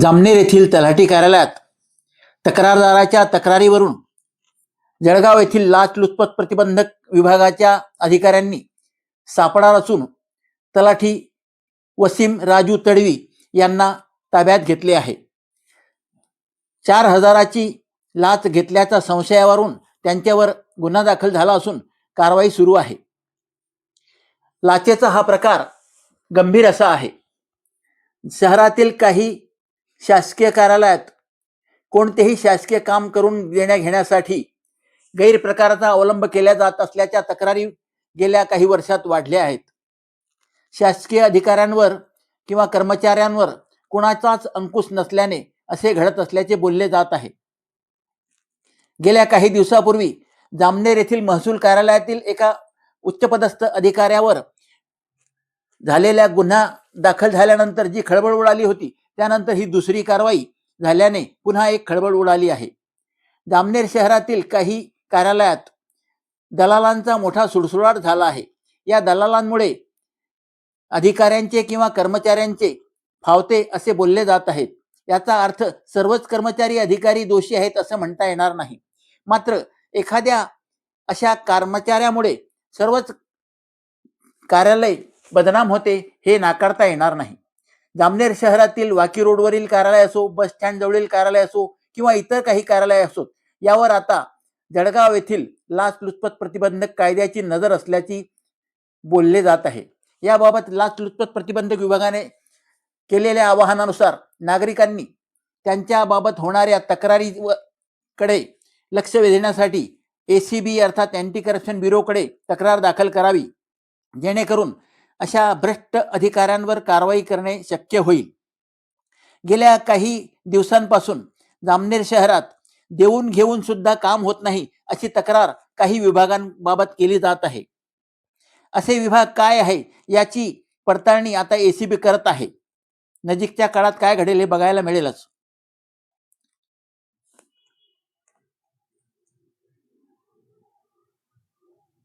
जामनेर येथील तलाठी कार्यालयात तक्रारदाराच्या तक्रारीवरून जळगाव येथील लाचलुचपत प्रतिबंधक विभागाच्या अधिकाऱ्यांनी सापडा रचून तलाठी वसीम राजू तडवी यांना ताब्यात घेतले आहे. चार हजाराची लाच घेतल्याच्या संशयावरून त्यांच्यावर गुन्हा दाखल झाला असून कारवाई सुरू आहे. लाचेचा हा प्रकार गंभीर असा आहे. शहरातील काही शासकीय कार्यालयात कोणतेही शासकीय काम करून देण्या घेण्यासाठी गैरप्रकाराचा अवलंब केला जात असल्याच्या तक्रारी गेल्या काही वर्षात वाढल्या आहेत. शासकीय अधिकाऱ्यांवर किंवा कर्मचाऱ्यांवर कुणाचाच अंकुश नसल्याने असे घडत असल्याचे बोलले जात आहे. गेल्या काही दिवसापूर्वी जामनेर येथील महसूल कार्यालयातील एका उच्चपदस्थ अधिकाऱ्यावर झालेल्या गुन्हा दाखल झाल्यानंतर जी खळबळ उडाली होती त्यानंतर ही दुसरी कारवाई झाल्याने पुन्हा एक खळबळ उडाली आहे. जामनेर शहरातील काही कार्यालयात दलालांचा मोठा सुडसुडाट झाला आहे. या दलालांमुळे अधिकाऱ्यांचे किंवा कर्मचाऱ्यांचे फावते असे बोलले जात आहेत. याचा अर्थ सर्वच कर्मचारी अधिकारी दोषी आहेत असं म्हणता येणार नाही. मात्र एखाद्या अशा कर्मचाऱ्यामुळे सर्वच कार्यालय बदनाम होते हे नाकारता येणार नाही. जामनेर शहरातील वाकी रोडवरील कार्यालय असो बस स्टँड जवळील कार्यालय असो किंवा इतर काही कार्यालय असोत यावर आता जळगाव येथील लाचलुचपत प्रतिबंधक कायद्याची नजर असल्याची बोलले जात आहे. याबाबत लाचलुचपत प्रतिबंधक विभागाने केलेल्या आवाहनानुसार नागरिकांनी त्यांच्याबाबत होणाऱ्या तक्रारी व- कडे लक्ष वेधण्यासाठी ए सी बी अर्थात अँटी करप्शन ब्युरोकडे तक्रार दाखल करावी जेणेकरून अशा भ्रष्ट अधिकाऱ्यांवर कारवाई करणे शक्य होईल. गेल्या काही दिवसांपासून जामनेर शहरात देऊन घेऊन सुद्धा काम होत नाही अशी तक्रार काही विभागांबाबत केली जात आहे. असे विभाग काय आहे याची पडताळणी आता एसीबी करत आहे. नजीकच्या काळात काय घडेल हे बघायला मिळेलच.